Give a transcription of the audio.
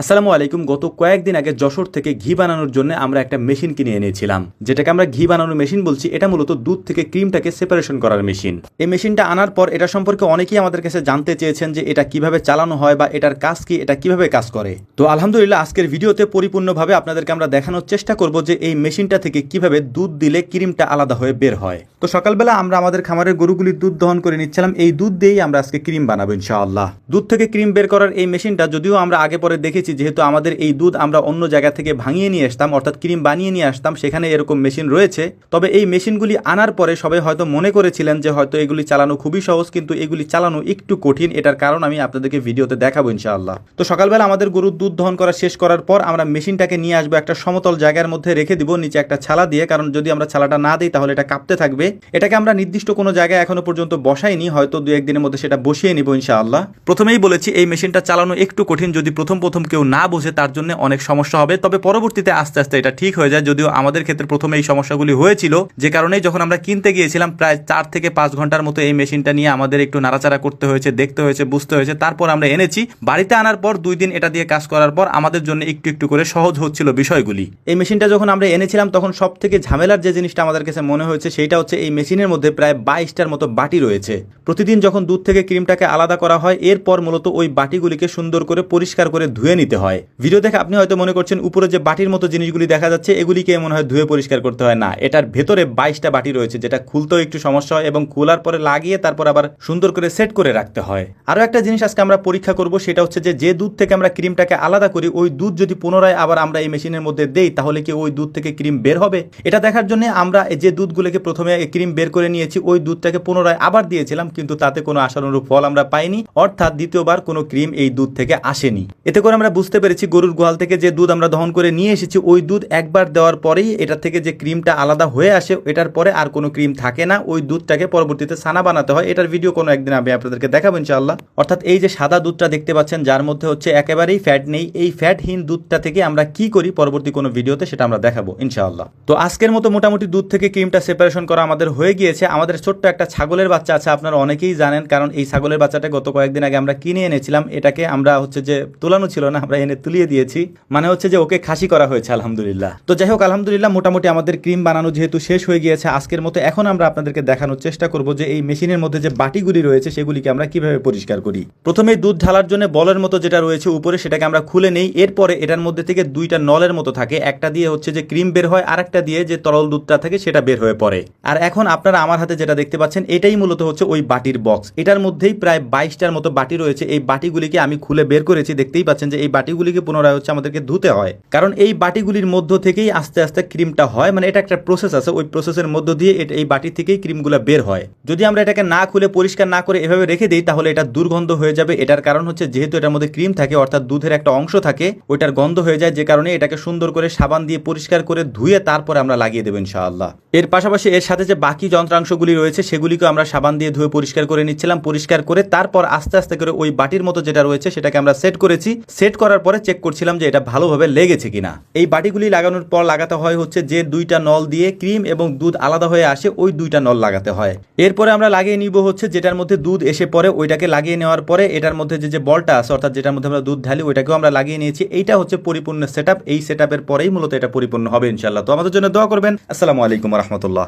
আসসালামু আলাইকুম। গত কয়েকদিন আগে যশোর থেকে ঘি বানানোর জন্য আমরা একটা মেশিন কিনে এনেছিলাম। যেটাকে আমরা ঘি বানানোর মেশিন বলছি, এটা মূলত দুধ থেকে ক্রিমটাকে সেপারেশন করার মেশিন। এই মেশিনটা আনার পর এটা সম্পর্কে অনেকেই আমাদের কাছে জানতে চেয়েছেন যে এটা কীভাবে চালানো হয় বা এটার কাজ কি, এটা কীভাবে কাজ করে। তো আলহামদুলিল্লাহ, আজকের ভিডিওতে পরিপূর্ণভাবে আপনাদেরকে আমরা দেখানোর চেষ্টা করব যে এই মেশিনটা থেকে কীভাবে দুধ দিলে ক্রিমটা আলাদা হয়ে বের হয়। তো সকালবেলা আমরা আমাদের খামারের গরুগুলির দুধ দহন করে নিচ্ছিলাম। এই দুধ দিয়েই আমরা আজকে ক্রিম বানাবো ইনশাআল্লাহ। দুধ থেকে ক্রিম বের করার এই মেশিনটা যদিও আমরা আগে পরে দেখেছি, যেহেতু আমাদের এই দুধ আমরা অন্য জায়গা থেকে ভাঙিয়ে নিয়ে আসতাম, অর্থাৎ ক্রিম বানিয়ে নিয়ে আসতাম, সেখানে এরকম মেশিন রয়েছে। তবে এই মেশিনগুলি আনার পরে সবাই হয়তো মনে করেছিলেন যে হয়তো এগুলি চালানো খুবই সহজ, কিন্তু এগুলি চালানো একটু কঠিন। এটার কারণ আমি আপনাদেরকে ভিডিওতে দেখাবো ইনশাআল্লাহ। তো সকালবেলা আমাদের গরুর দুধ দহন করা শেষ করার পর আমরা মেশিনটাকে নিয়ে আসব একটা সমতল জায়গার মধ্যে রেখে দিব, নিচে একটা ছালা দিয়ে। কারণ যদি আমরা ছালাটা না দিই, তাহলে এটা কাঁপতে থাকবে। এটাকে আমরা নির্দিষ্ট কোনো জায়গায় এখনও পর্যন্ত বসাইনি, হয়তো দু একদিনের মধ্যে সেটা বসিয়ে নিব ইনশাআল্লাহ। প্রথমেই বলেছি, এই মেশিনটা চালানো একটু কঠিন, যদি প্রথম প্রথম কেউ না বোঝে তার জন্য অনেক সমস্যা হবে। তবে পরবর্তীতে আস্তে আস্তে এটা ঠিক হয়ে যায়, যদিও আমাদের ক্ষেত্রে প্রথমে এই সমস্যাগুলি হয়েছিল। যে কারণে যখন আমরা কিনতে গিয়েছিলাম, প্রায় চার থেকে পাঁচ ঘণ্টার মতো এই মেশিনটা নিয়ে আমাদের একটু নাড়াচাড়া করতে হয়েছে, দেখতে হয়েছে, বুঝতে হয়েছে। তারপর আমরা এনেছি। বাড়িতে আনার পর দুই দিন এটা দিয়ে কাজ করার পর আমাদের জন্য একটু একটু করে সহজ হচ্ছিল বিষয়গুলি। এই মেশিনটা যখন আমরা এনেছিলাম, তখন সব থেকে ঝামেলার যে জিনিসটা আমাদের কাছে মনে হয়েছে সেইটা হচ্ছে এই মেশিনের মধ্যে প্রায় বাইশটার মতো বাটি রয়েছে। প্রতিদিন যখন দুধ থেকে ক্রিমটাকে আলাদা করা হয়, এরপর মূলত ওই বাটিগুলিকে সুন্দর করে পরিষ্কার করে ধুয়ে নিতে হয়। ভিডিও দেখে আপনি হয়তো মনে করছেন, উপরে যে বাটির মতো জিনিসগুলি দেখা যাচ্ছে, এগুলিকে মনে হয় ধুয়ে পরিষ্কার করতে হয়। না, এটার ভেতরে বাইশটা বাটি রয়েছে, যেটা খুলতেও একটু সমস্যা হয় এবং খোলার পরে লাগিয়ে তারপর আবার সুন্দর করে সেট করে রাখতে হয়। আরও একটা জিনিস আজকে আমরা পরীক্ষা করব, সেটা হচ্ছে যে যে দুধ থেকে আমরা ক্রিমটাকে আলাদা করি, ওই দুধ যদি পুনরায় আবার আমরা এই মেশিনের মধ্যে দেই, তাহলে কি ওই দুধ থেকে ক্রিম বের হবে? এটা দেখার জন্য আমরা যে দুধগুলোকে প্রথমে ক্রিম বের করে নিয়েছি, ওই দুধটাকে পুনরায় আবার দিয়েছিলাম, কিন্তু তাতে কোনো আশানুরূপ ফল আমরা পাইনি, অর্থাৎ দ্বিতীয়বার কোনো ক্রিম এই দুধ থেকে আসেনি। এতে করে আমরা বুঝতে পেরেছি গরুর গোয়াল থেকে যে দুধ আমরা দহন করে নিয়ে এসেছি, ওই দুধ একবার দেওয়ার পরেই এটা থেকে যে ক্রিমটা আলাদা হয়ে আসে, এটার পরে আর কোনো ক্রিম থাকে না, ওই দুধটাকে পরবর্তীতে ছানা বানাতে হয়। এটার ভিডিও কোনো একদিন আমি আপনাদেরকে দেখাবো ইনশাআল্লাহ। অর্থাৎ এই যে সাদা দুধটা দেখতে পাচ্ছেন, যার মধ্যে হচ্ছে একেবারেই ফ্যাট নেই, এই ফ্যাটহীন দুধটা থেকে আমরা কি করি পরবর্তী কোনো ভিডিওতে সেটা আমরা দেখাবো ইনশাআল্লাহ। তো আজকের মতো মোটামুটি দুধ থেকে ক্রিমটা সেপারেশন করা আমাদের হয়ে গিয়েছে। আমাদের ছোট্ট একটা ছাগলের বাচ্চা আছে, আপনারা অনেকেই জানেন, কারণ এই ছাগলের বাচ্চাটা গত কয়েকদিন আগে আমরা কিনে এনেছিলাম। এটাকে আমরা হচ্ছে যে তোলানো ছিল না, আমরা এনে তুলিয়ে দিয়েছি। মানে হচ্ছে যে ওকে খাসি করা হয়েছে, আলহামদুলিল্লাহ। তো যাই হোক, আলহামদুলিল্লাহ মোটামুটি আমাদের ক্রিম বানানো যেহেতু শেষ হয়ে গিয়েছে, আজকের মতো এখন আমরা আপনাদেরকে দেখানোর চেষ্টা করব যে এই মেশিনের মধ্যে যে বাটিগুলি রয়েছে, সেগুলিকে আমরা কীভাবে পরিষ্কার করি। প্রথমে দুধ ঢালার জন্য বলের মতো যেটা রয়েছে উপরে, সেটাকে আমরা খুলে নেই। এরপরে এটার মধ্যে থেকে দুইটা নলের মতো থাকে। একটা দিয়ে হচ্ছে যে ক্রিম বের হয় আর একটা দিয়ে যে তরল দুধটা থাকে, সেটা বের হয়ে পড়ে। আর এখন আপনারা আমার হাতে যেটা দেখতে পাচ্ছেন, এটাই মূলত হচ্ছে ওই বাটির বক্স এটার মধ্যেই প্রায় বাইশটার মতো বাটি রয়েছে। এই বাটিগুলিকে আমি খুলে বের করেছি, দেখতেই পাচ্ছেন যে এই বাটিগুলিকে পুনরায় হচ্ছে আমাদেরকে ধুতে হয়। কারণ এই বাটিগুলির মধ্য থেকেই আস্তে আস্তে ক্রিমটা হয় মানে এটা একটা প্রসেস আছে, ওই প্রসেসের মধ্য দিয়ে এটা এই বাটি থেকেই ক্রিমগুলো বের হয়। যদি আমরা এটাকে না খুলে পরিষ্কার না করে এভাবে রেখে দিই, তাহলে এটা দুর্গন্ধ হয়ে যাবে। এটার কারণ হচ্ছে যেহেতু এটার মধ্যে ক্রিম থাকে, অর্থাৎ দুধের একটা অংশ থাকে, ওইটার গন্ধ হয়ে যায়, যে কারণে এটাকে সুন্দর করে সাবান দিয়ে পরিষ্কার করে ধুয়ে তারপরে আমরা লাগিয়ে দেবো ইনশাআল্লাহ। এর পাশাপাশি এর সাথে যে বাকি যন্ত্রাংশগুলি রয়েছে, সেগুলিকে আমরা সাবান দিয়ে ধুয়ে পরিষ্কার করে নিচ্ছিলাম। পরিষ্কার করে তারপর আস্তে আস্তে করে ওই বাটির মতো যেটা রয়েছে, সেটাকে আমরা সেট করেছি। সেট করার পরে চেক করছিলাম যে এটা ভালোভাবে লেগেছে কিনা। এই বাটিগুলি লাগানোর পর লাগাতে হয় হচ্ছে যে দুইটা নল দিয়ে ক্রিম এবং দুধ আলাদা হয়ে আসে, ওই দুইটা নল লাগাতে হয়। এরপরে আমরা লাগিয়ে নিব হচ্ছে যেটার মধ্যে দুধ এসে পরে ওইটাকে লাগিয়ে নেওয়ার পরে এটার মধ্যে যে যে বলটা আছে, অর্থাৎ যেটার মধ্যে আমরা দুধ ঢালি, ওইটাকেও আমরা লাগিয়ে নিয়েছি। এইটা হচ্ছে পরিপূর্ণ সেট এই সেট পরেই মূলত এটা পরিপূর্ণ হবে ইনশাল্লাহ তো আমাদের জন্য দোয়া করবেন। আসসালামু আলাইকুম রহমতুল্লাহ।